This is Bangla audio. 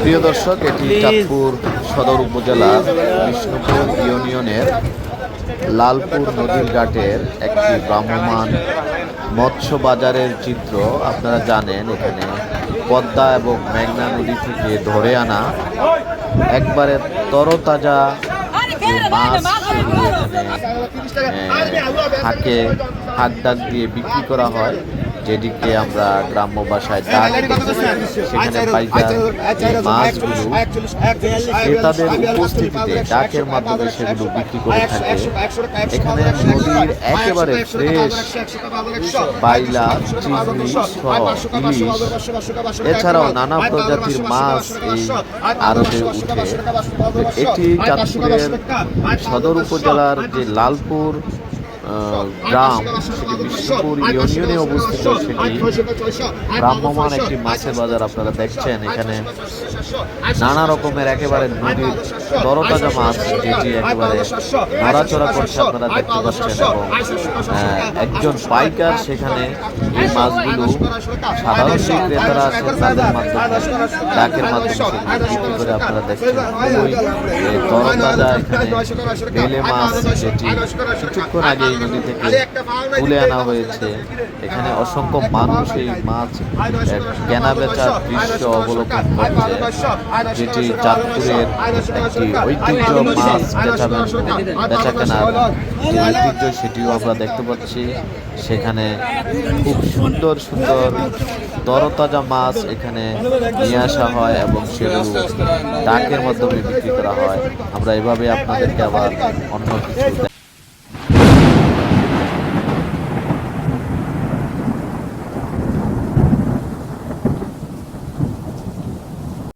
প্রিয় দর্শক, এটি চাঁদপুর সদর উপজেলার বিষ্ণুপুর ইউনিয়নের লালপুর নদীর ঘাটের একটি ভ্রাম্যমান মৎস্য বাজারের চিত্র। আপনারা জানেন, এখানে পদ্মা এবং মেঘনা নদী থেকে ধরে আনা একবারে তরতাজা মাছ এখানে হাঁক ডাক দিয়ে বিক্রি করা হয়। যেটিকে আমরা গ্রাম্য ভাষায় ডাক বলি। সেখানে মাছগুলো ক্রেতাদের উপস্থিতিতে ডাকের মাধ্যমে সেগুলো বিক্রি করে থাকে এখানে নদীর একেবারে ফ্রেশ বাইলা চিংড়ি ইলিশ এছাড়াও নানা প্রজাতির মাছ এই আরবে উঠে এটি চাঁদপুরের সদর উপজেলার যে লালপুর গ্রাম, সেটি বিষ্ণুপুর ইউনিয়নে অবস্থিত, সেটি ভ্রাম্যমান একটি মাছের বাজার আপনারা দেখছেন। এখানে নানা রকমের একেবারে নদীর তরতাজা মাছ, যেটি একেবারে নড়াচড়া করছে আপনারা দেখতে পাচ্ছেন এবং একজন পাইকার সেখানে এই মাছগুলো সাধারণ ক্রেতারা আছেন তাদের মাধ্যমে, ডাকের মাধ্যমে বিক্রি করে আপনারা দেখছেন। খুবই এখানে বেলে মাছ, যেটি কিছুক্ষণ আগে এই নদী থেকে তুলে আনা হয়েছে এখানে অসংখ্য মানুষ এই মাছ কেনা বেচার দৃশ্য অবলোকন করছে যেটি চাঁদপুরের একটি ঐতিহ্য মাছ বেচা বেচা কেনার ঐতিহ্য সেটিও আমরা দেখতে পাচ্ছি সেখানে খুব সুন্দর সুন্দর তরতাজা মাছ এখানে নিয়ে আসা হয় এবং সেগুলো ডাকের মাধ্যমে বিক্রি করা হয় আমরা এভাবে আপনাদেরকে আবার অন্য কিছু